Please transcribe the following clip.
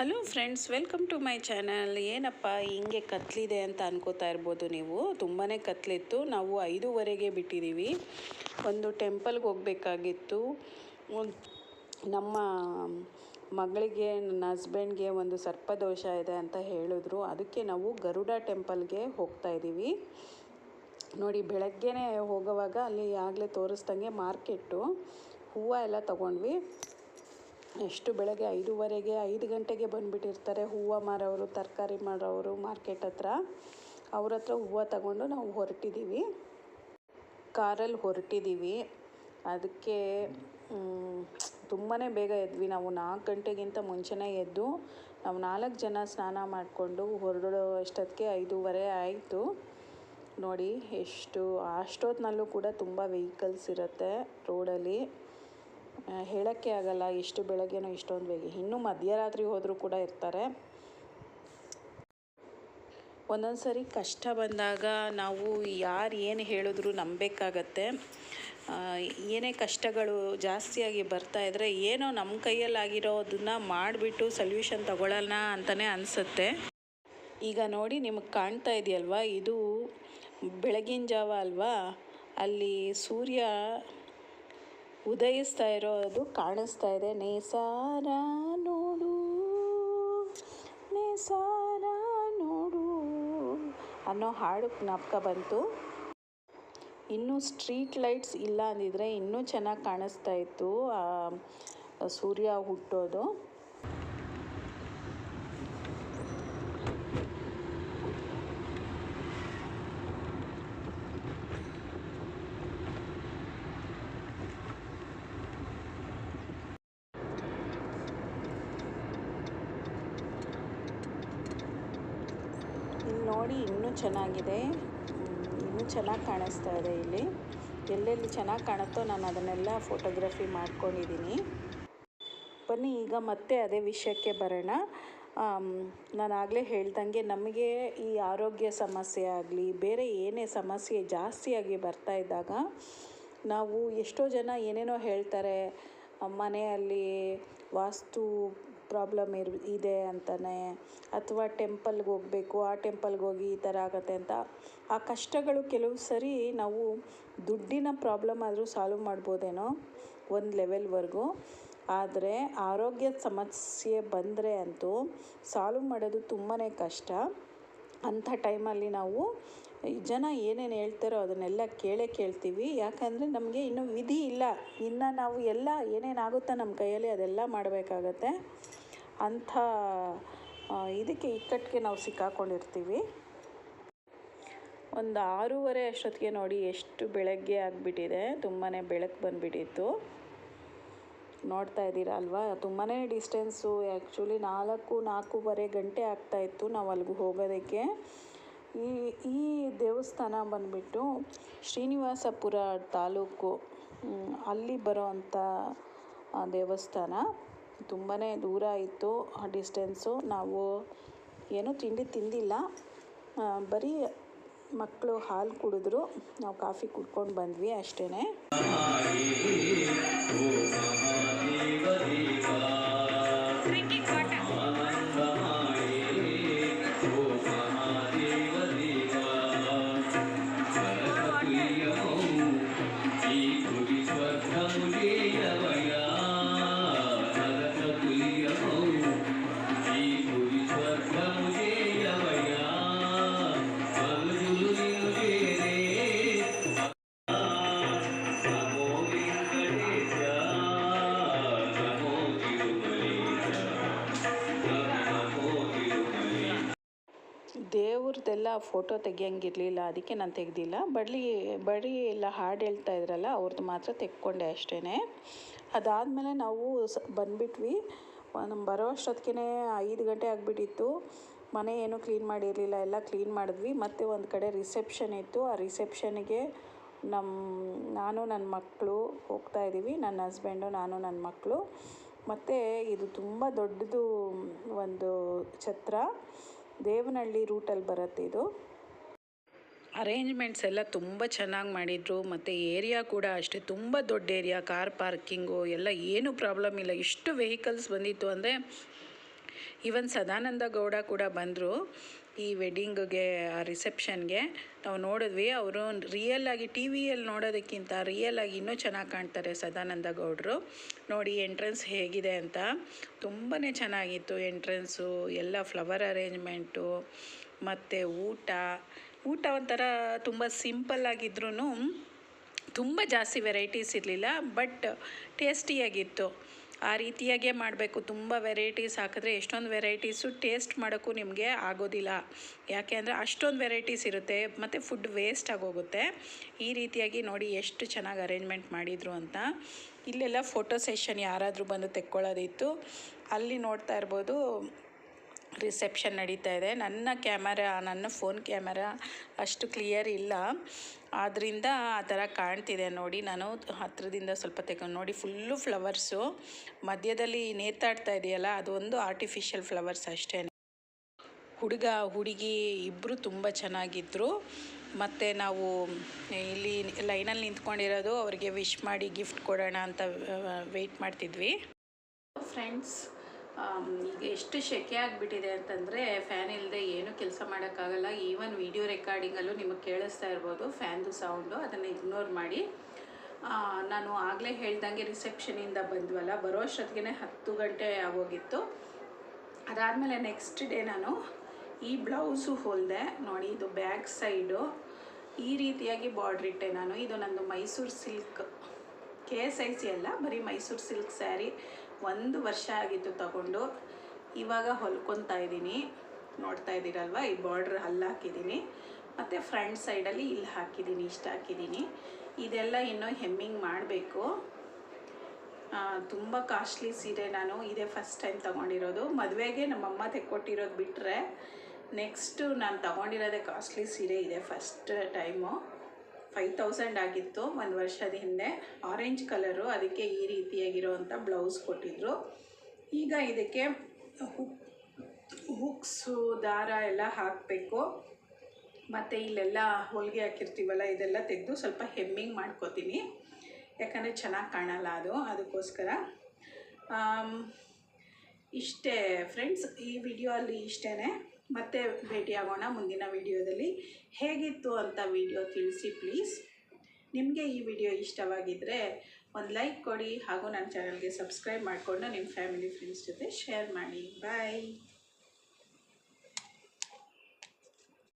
Hello friends, welcome to my channel. ಏನಪ್ಪ, ಹಿಂಗೆ ಕತ್ಲಿದೆ ಅಂತ ಅನ್ಕೋತಾ ಇರ್ಬೋದು ನೀವು. ತುಂಬಾ ಕತ್ಲಿತ್ತು. ನಾವು ಐದೂವರೆಗೆ ಬಿಟ್ಟಿದ್ದೀವಿ ಒಂದು ಟೆಂಪಲ್ಗೆ ಹೋಗಬೇಕಾಗಿತ್ತು. ನಮ್ಮ ಮಗಳಿಗೆ, ನನ್ನ ಹಸ್ಬೆಂಡ್ಗೆ ಒಂದು ಸರ್ಪದೋಷ ಇದೆ ಅಂತ ಹೇಳಿದ್ರು. ಅದಕ್ಕೆ ನಾವು ಗರುಡ ಟೆಂಪಲ್ಗೆ ಹೋಗ್ತಾ ಇದ್ದೀವಿ. ನೋಡಿ, ಬೆಳಗ್ಗೆನೇ ಹೋಗುವಾಗ ಅಲ್ಲಿ ಆಗಲೇ ತೋರಿಸ್ದಂಗೆ ಮಾರ್ಕೆಟ್ಟು. ಹೂವು ಎಲ್ಲ ತೊಗೊಂಡ್ವಿ. ಎಷ್ಟು ಬೆಳಗ್ಗೆ ಐದೂವರೆಗೆ ಐದು ಗಂಟೆಗೆ ಬಂದುಬಿಟ್ಟಿರ್ತಾರೆ. ಹೂವು ಮಾರೋರು, ತರಕಾರಿ ಮಾರೋರು ಮಾರ್ಕೆಟ್ ಹತ್ರ. ಅವ್ರ ಹತ್ರ ಹೂವು ತಗೊಂಡು ನಾವು ಹೊರಟಿದ್ದೀವಿ ಕಾರಲ್ಲಿ ಹೊರಟಿದ್ದೀವಿ ಅದಕ್ಕೆ ತುಂಬಾ ಬೇಗ ಎದ್ವಿ ನಾವು. ನಾಲ್ಕು ಗಂಟೆಗಿಂತ ಮುಂಚೆನೇ ಎದ್ದು ನಾವು ನಾಲ್ಕು ಜನ ಸ್ನಾನ ಮಾಡಿಕೊಂಡು ಹೊರಡೋ ಅಷ್ಟೊತ್ತಿಗೆ ಐದೂವರೆ ಆಯಿತು. ನೋಡಿ, ಎಷ್ಟು, ಅಷ್ಟೊತ್ತಿನಲ್ಲೂ ಕೂಡ ತುಂಬ ವೆಹಿಕಲ್ಸ್ ಇರುತ್ತೆ ರೋಡಲ್ಲಿ. ಹೇಳೋಕ್ಕೆ ಆಗಲ್ಲ ಎಷ್ಟು ಬೆಳಗ್ಗೆನೋ ಇಷ್ಟೊಂದು ಬೇಗ. ಇನ್ನೂ ಮಧ್ಯರಾತ್ರಿ ಹೋದರೂ ಕೂಡ ಇರ್ತಾರೆ. ಒಂದೊಂದು ಸರಿ ಕಷ್ಟ ಬಂದಾಗ ನಾವು ಯಾರು ಏನು ಹೇಳಿದ್ರು ನಂಬಬೇಕಾಗತ್ತೆ. ಏನೇ ಕಷ್ಟಗಳು ಜಾಸ್ತಿಯಾಗಿ ಬರ್ತಾ ಇದ್ದರೆ ಏನೋ ನಮ್ಮ ಕೈಯಲ್ಲಾಗಿರೋದನ್ನು ಮಾಡಿಬಿಟ್ಟು ಸೊಲ್ಯೂಷನ್ ತಗೊಳ್ಳೋಣ ಅಂತಲೇ ಅನಿಸುತ್ತೆ. ಈಗ ನೋಡಿ ನಿಮಗೆ ಕಾಣ್ತಾ ಇದೆಯಲ್ವಾ, ಇದು ಬೆಳಗಿನ ಜಾವ ಅಲ್ವಾ? ಅಲ್ಲಿ ಸೂರ್ಯ ಉದಯಿಸ್ತಾ ಇರೋದು ಕಾಣಿಸ್ತಾ ಇದೆ. ನೇಸಾರ ನೋಡು ನೇಸಾರ ನೋಡು ಅನ್ನೋ ಹಾಡು ಜ್ಞಾಪಕ ಬಂತು. ಇನ್ನೂ ಸ್ಟ್ರೀಟ್ ಲೈಟ್ಸ್ ಇಲ್ಲ ಅಂದಿದ್ರೆ ಇನ್ನೂ ಚೆನ್ನಾಗಿ ಕಾಣಿಸ್ತಾ ಇತ್ತು. ಸೂರ್ಯ ಹುಟ್ಟೋದು ಇಲ್ಲಿ ನೋಡಿ ಇನ್ನೂ ಚೆನ್ನಾಗಿದೆ. ಇನ್ನೂ ಚೆನ್ನಾಗಿ ಕಾಣಿಸ್ತಾ ಇದೆ ಇಲ್ಲಿ. ಎಲ್ಲೆಲ್ಲಿ ಚೆನ್ನಾಗಿ ಕಾಣುತ್ತೋ ನಾನು ಅದನ್ನೆಲ್ಲ ಫೋಟೋಗ್ರಫಿ ಮಾಡ್ಕೊಂಡಿದ್ದೀನಿ. ಬನ್ನಿ, ಈಗ ಮತ್ತೆ ಅದೇ ವಿಷಯಕ್ಕೆ ಬರೋಣ. ನಾನು ಆಗಲೇ ಹೇಳ್ದಂಗೆ ನಮಗೆ ಈ ಆರೋಗ್ಯ ಸಮಸ್ಯೆ ಆಗಲಿ, ಬೇರೆ ಏನೇ ಸಮಸ್ಯೆ ಜಾಸ್ತಿಯಾಗಿ ಬರ್ತಾ ಇದ್ದಾಗ ನಾವು ಎಷ್ಟೋ ಜನ ಏನೇನೋ ಹೇಳ್ತಾರೆ. ಮನೆಯಲ್ಲಿ ವಾಸ್ತು ಪ್ರಾಬ್ಲಮ್ ಇರ್, ಇದೆ ಅಂತಲೇ ಅಥವಾ ಟೆಂಪಲ್ಗೆ ಹೋಗಬೇಕು, ಆ ಟೆಂಪಲ್ಗೆ ಹೋಗಿ ಈ ಥರ ಆಗುತ್ತೆ ಅಂತ. ಆ ಕಷ್ಟಗಳು ಕೆಲವು ಸರಿ ನಾವು ದುಡ್ಡಿನ ಪ್ರಾಬ್ಲಮ್ ಆದರೂ ಸಾಲ್ವ್ ಮಾಡ್ಬೋದೇನೋ ಒಂದು ಲೆವೆಲ್ವರೆಗೂ. ಆದರೆ ಆರೋಗ್ಯದ ಸಮಸ್ಯೆ ಬಂದರೆ ಅಂತೂ ಸಾಲ್ವ್ ಮಾಡೋದು ತುಂಬಾ ಕಷ್ಟ. ಅಂಥ ಟೈಮಲ್ಲಿ ನಾವು ಜನ ಏನೇನು ಹೇಳ್ತಾರೋ ಅದನ್ನೆಲ್ಲ ಕೇಳೇ ಕೇಳ್ತೀವಿ. ಯಾಕಂದರೆ ನಮಗೆ ಇನ್ನೂ ವಿಧಿ ಇಲ್ಲ. ಇನ್ನು ನಾವು ಎಲ್ಲ ಏನೇನಾಗುತ್ತೋ ನಮ್ಮ ಕೈಯಲ್ಲಿ ಅದೆಲ್ಲ ಮಾಡಬೇಕಾಗತ್ತೆ. ಅಂಥ ಇದಕ್ಕೆ ಇಕ್ಕಟ್ಟಿಗೆ ನಾವು ಸಿಕ್ಕಾಕೊಂಡಿರ್ತೀವಿ. ಒಂದು ಆರೂವರೆ ಅಷ್ಟೊತ್ತಿಗೆ ನೋಡಿ ಎಷ್ಟು ಬೆಳಗ್ಗೆ ಆಗಿಬಿಟ್ಟಿದೆ. ತುಂಬಾ ಬೆಳಕು ಬಂದುಬಿಟ್ಟಿತ್ತು. ನೋಡ್ತಾ ಇದ್ದೀರಾ ಅಲ್ವಾ? ತುಂಬಾ ಡಿಸ್ಟೆನ್ಸು. ಆ್ಯಕ್ಚುಲಿ ನಾಲ್ಕು, ನಾಲ್ಕೂವರೆ ಗಂಟೆ ಆಗ್ತಾಯಿತ್ತು ನಾವು ಅಲ್ಲಿಗೆ ಹೋಗೋದಕ್ಕೆ. ಈ ಈ ದೇವಸ್ಥಾನ ಬಂದುಬಿಟ್ಟು ಶ್ರೀನಿವಾಸಪುರ ತಾಲೂಕು ಅಲ್ಲಿ ಬರೋ ಅಂಥ ದೇವಸ್ಥಾನ. ತುಂಬಾ ದೂರ ಇತ್ತು ಆ ಡಿಸ್ಟೆನ್ಸು ನಾವು ಏನೂ ತಿಂಡಿ ತಿಂದಿಲ್ಲ. ಬರೀ ಮಕ್ಕಳು ಹಾಲು ಕುಡಿದ್ರು. ನಾವು ಕಾಫಿ ಕುಡ್ಕೊಂಡು ಬಂದ್ವಿ ಅಷ್ಟೇ ದೇವ್ರದ್ದೆಲ್ಲ ಫೋಟೋ ತೆಗಿಯಂಗಿರಲಿಲ್ಲ, ಅದಕ್ಕೆ ನಾನು ತೆಗೆದಿಲ್ಲ. ಬಳ್ಳಿ ಬರೀ ಎಲ್ಲ ಹಾಡು ಹೇಳ್ತಾ ಇದ್ರಲ್ಲ ಅವ್ರದ್ದು ಮಾತ್ರ ತೆಕ್ಕೊಂಡೆ ಅಷ್ಟೇ ಅದಾದಮೇಲೆ ನಾವು ಸ, ಬಂದುಬಿಟ್ವಿ. ನಮ್ಮ ಬರೋ ಅಷ್ಟೊತ್ತಿಗೆ ಐದು ಗಂಟೆ ಆಗಿಬಿಟ್ಟಿತ್ತು. ಮನೆ ಏನೂ ಕ್ಲೀನ್ ಮಾಡಿರಲಿಲ್ಲ, ಎಲ್ಲ ಕ್ಲೀನ್ ಮಾಡಿದ್ವಿ. ಮತ್ತು ಒಂದು ಕಡೆ ರಿಸೆಪ್ಷನ್ ಇತ್ತು. ಆ ರಿಸೆಪ್ಷನ್ಗೆ ನಮ್ಮ ನಾನು ನನ್ನ ಮಕ್ಕಳು ಹೋಗ್ತಾ ಇದ್ದೀವಿ ನನ್ನ ಹಸ್ಬೆಂಡು ನಾನು ನನ್ನ ಮಕ್ಕಳು ಮತ್ತು ಇದು ತುಂಬ ದೊಡ್ಡದು ಒಂದು ಛತ್ರ. ದೇವನಹಳ್ಳಿ ರೂಟಲ್ಲಿ ಬರುತ್ತೆ ಇದು. ಅರೇಂಜ್ಮೆಂಟ್ಸ್ ಎಲ್ಲ ತುಂಬ ಚೆನ್ನಾಗಿ ಮಾಡಿದರು. ಮತ್ತು ಏರಿಯಾ ಕೂಡ ಅಷ್ಟೇ, ತುಂಬ ದೊಡ್ಡ ಏರಿಯಾ ಕಾರ್ ಪಾರ್ಕಿಂಗು ಎಲ್ಲ ಏನೂ ಪ್ರಾಬ್ಲಮ್ ಇಲ್ಲ. ಎಷ್ಟು ವೆಹಿಕಲ್ಸ್ ಬಂದಿತ್ತು ಅಂದರೆ ಈವನ್ ಸದಾನಂದ ಗೌಡ ಕೂಡ ಬಂದರು. ಈ ವೆಡ್ಡಿಂಗ್ಗೆ ರಿಸೆಪ್ಷನ್ಗೆ ನಾವು ನೋಡಿದ್ವಿ. ಅವರು ರಿಯಲ್ ಆಗಿ ಟಿ ವಿಯಲ್ಲಿ ನೋಡೋದಕ್ಕಿಂತ ರಿಯಲ್ ಆಗಿ ಇನ್ನೂ ಚೆನ್ನಾಗಿ ಕಾಣ್ತಾರೆ ಸದಾನಂದ ಗೌಡರು. ನೋಡಿ ಎಂಟ್ರೆನ್ಸ್ ಹೇಗಿದೆ ಅಂತ. ತುಂಬಾ ಚೆನ್ನಾಗಿತ್ತು ಎಂಟ್ರೆನ್ಸು ಎಲ್ಲ ಫ್ಲವರ್ ಅರೇಂಜ್ಮೆಂಟು ಮತ್ತು ಊಟ. ಊಟ ಒಂಥರ ತುಂಬ ಸಿಂಪಲ್ ಆಗಿದ್ರೂ ತುಂಬ ಜಾಸ್ತಿ ವೆರೈಟೀಸ್ ಇರಲಿಲ್ಲ ಬಟ್ ಟೇಸ್ಟಿಯಾಗಿತ್ತು ಆ ರೀತಿಯಾಗೆ ಮಾಡಬೇಕು. ತುಂಬ ವೆರೈಟೀಸ್ ಹಾಕಿದ್ರೆ ಎಷ್ಟೊಂದು ವೆರೈಟೀಸು ಟೇಸ್ಟ್ ಮಾಡೋಕ್ಕೂ ನಿಮಗೆ ಆಗೋದಿಲ್ಲ. ಯಾಕೆ ಅಂದರೆ ಅಷ್ಟೊಂದು ವೆರೈಟೀಸ್ ಇರುತ್ತೆ, ಮತ್ತು ಫುಡ್ ವೇಸ್ಟ್ ಆಗೋಗುತ್ತೆ. ಈ ರೀತಿಯಾಗಿ ನೋಡಿ ಎಷ್ಟು ಚೆನ್ನಾಗಿ ಅರೇಂಜ್ಮೆಂಟ್ ಮಾಡಿದರು ಅಂತ. ಇಲ್ಲೆಲ್ಲ ಫೋಟೋ ಸೆಷನ್ ಯಾರಾದರೂ ಬಂದು ತೆಕ್ಕೊಳ್ಳೋದಿತ್ತು. ಅಲ್ಲಿ ನೋಡ್ತಾ ಇರ್ಬೋದು. ರಿಸೆಪ್ಷನ್ ನಡೀತಾ ಇದೆ. ನನ್ನ ಕ್ಯಾಮರಾ, ನನ್ನ ಫೋನ್ ಕ್ಯಾಮರಾ ಅಷ್ಟು ಕ್ಲಿಯರ್ ಇಲ್ಲ. ಆದ್ದರಿಂದ ಆ ಥರ ಕಾಣ್ತಿದೆ ನೋಡಿ. ನಾನು ಹತ್ತಿರದಿಂದ ಸ್ವಲ್ಪ ತೆಗೆದು ನೋಡಿ. Full flowers. ಮಧ್ಯದಲ್ಲಿ ನೇತಾಡ್ತಾ ಇದೆಯಲ್ಲ, ಅದೊಂದು ಆರ್ಟಿಫಿಷಿಯಲ್ ಫ್ಲವರ್ಸ್ ಅಷ್ಟೇ. ಹುಡುಗ, ಹುಡುಗಿ ಇಬ್ಬರು ತುಂಬ ಚೆನ್ನಾಗಿದ್ದರು ಮತ್ತು ನಾವು ಇಲ್ಲಿ ಲೈನಲ್ಲಿ ನಿಂತ್ಕೊಂಡಿರೋದು, ಅವ್ರಿಗೆ ವಿಶ್ ಮಾಡಿ ಗಿಫ್ಟ್ ಕೊಡೋಣ ಅಂತ ವೆಯ್ಟ್ ಮಾಡ್ತಿದ್ವಿ. ಫ್ರೆಂಡ್ಸ್ ಎಷ್ಟು ಸೆಕೆ ಆಗಿಬಿಟ್ಟಿದೆ ಅಂತಂದರೆ ಫ್ಯಾನ್ ಇಲ್ಲದೆ ಏನೂ ಕೆಲಸ ಮಾಡೋಕ್ಕಾಗಲ್ಲ. ಈವನ್ ವಿಡಿಯೋ ರೆಕಾರ್ಡಿಂಗಲ್ಲೂ ನಿಮಗೆ ಕೇಳಿಸ್ತಾ ಇರ್ಬೋದು, ಫ್ಯಾನ್ದು ಸೌಂಡು ಅದನ್ನು ಇಗ್ನೋರ್ ಮಾಡಿ. ನಾನು ಆಗಲೇ ಹೇಳ್ದಂಗೆ ರಿಸೆಪ್ಷನಿಂದ ಬಂದ್ವಲ್ಲ, ಬರೋ ಅಷ್ಟೊತ್ತಿಗೆ ಹತ್ತು ಗಂಟೆ ಆಗೋಗಿತ್ತು. ಅದಾದಮೇಲೆ ನೆಕ್ಸ್ಟ್ ಡೇ ನಾನು ಈ ಬ್ಲೌಸು ಹೊಲ್ದೆ, ನೋಡಿ ಇದು ಬ್ಯಾಕ್ ಸೈಡು, ಈ ರೀತಿಯಾಗಿ ಬಾರ್ಡ್ರ್ ಇಟ್ಟೆ ನಾನು. ಇದು ನಂದು Mysuru silk, K S I C ಅಲ್ಲ, ಬರೀ ಮೈಸೂರು ಸಿಲ್ಕ್ ಸ್ಯಾರಿ. ಒಂದು ವರ್ಷ ಆಗಿತ್ತು ತಗೊಂಡು. ಇವಾಗ ಹೊಲ್ಕೊತಾ ಇದ್ದೀನಿ. ನೋಡ್ತಾ ಇದ್ದೀರಲ್ವ? ಈ ಬಾರ್ಡ್ರ್ ಅಲ್ಲಿ ಹಾಕಿದ್ದೀನಿ. ಮತ್ತು ಫ್ರಂಟ್ ಸೈಡಲ್ಲಿ ಇಲ್ಲಿ ಹಾಕಿದ್ದೀನಿ, ಇಷ್ಟು ಹಾಕಿದ್ದೀನಿ. ಇದೆಲ್ಲ ಇನ್ನೂ ಹೆಮ್ಮಿಂಗ್ ಮಾಡಬೇಕು. ತುಂಬ ಕಾಸ್ಟ್ಲಿ ಸೀರೆ ನಾನು ಇದೇ ಫಸ್ಟ್ ಟೈಮ್ ತೊಗೊಂಡಿರೋದು. ಮದುವೆಗೆ ನಮ್ಮಮ್ಮ ತೆಕ್ಕೊಟ್ಟಿರೋದು ಬಿಟ್ಟರೆ ನೆಕ್ಸ್ಟು ನಾನು ತೊಗೊಂಡಿರೋದೇ ಕಾಸ್ಟ್ಲಿ ಸೀರೆ ಇದೆ ಫಸ್ಟ್ ಟೈಮು ಫೈವ್ ತೌಸಂಡ್ ಆಗಿತ್ತು ಒಂದು ವರ್ಷದ ಹಿಂದೆ. ಆರೆಂಜ್ ಕಲರು ಅದಕ್ಕೆ ಈ ರೀತಿಯಾಗಿರೋವಂಥ ಬ್ಲೌಸ್ ಕೊಟ್ಟಿದ್ದರು ಈಗ ಇದಕ್ಕೆ ಹುಕ್ ಹುಕ್ಸು ದಾರ ಎಲ್ಲ ಹಾಕಬೇಕು. ಮತ್ತು ಇಲ್ಲೆಲ್ಲ ಹೊಲಿಗೆ ಹಾಕಿರ್ತೀವಲ್ಲ, ಇದೆಲ್ಲ ತೆಗೆದು ಸ್ವಲ್ಪ ಹೆಮ್ಮಿಂಗ್ ಮಾಡ್ಕೋತೀನಿ. ಯಾಕಂದರೆ ಚೆನ್ನಾಗಿ ಕಾಣಲ್ಲ ಅದು, ಅದಕ್ಕೋಸ್ಕರ. ಇಷ್ಟೇ ಫ್ರೆಂಡ್ಸ್ ಈ ವಿಡಿಯೋ ಅಲ್ಲಿ ಇಷ್ಟೇ ಮತ್ತೆ ಭೇಟಿಯಾಗೋಣ ಮುಂದಿನ ವಿಡಿಯೋದಲ್ಲಿ. ಹೇಗಿತ್ತು ಅಂತ ವಿಡಿಯೋ ತಿಳಿಸಿ ಪ್ಲೀಸ್. ನಿಮಗೆ ಈ ವಿಡಿಯೋ ಇಷ್ಟವಾಗಿದ್ದರೆ ಒಂದು ಲೈಕ್ ಕೊಡಿ ಹಾಗೂ ನನ್ನ ಚಾನಲ್ಗೆ ಸಬ್ಸ್ಕ್ರೈಬ್ ಮಾಡಿಕೊಂಡು ನಿಮ್ಮ ಫ್ಯಾಮಿಲಿ ಫ್ರೆಂಡ್ಸ್ ಜೊತೆ ಶೇರ್ ಮಾಡಿ. ಬಾಯ್.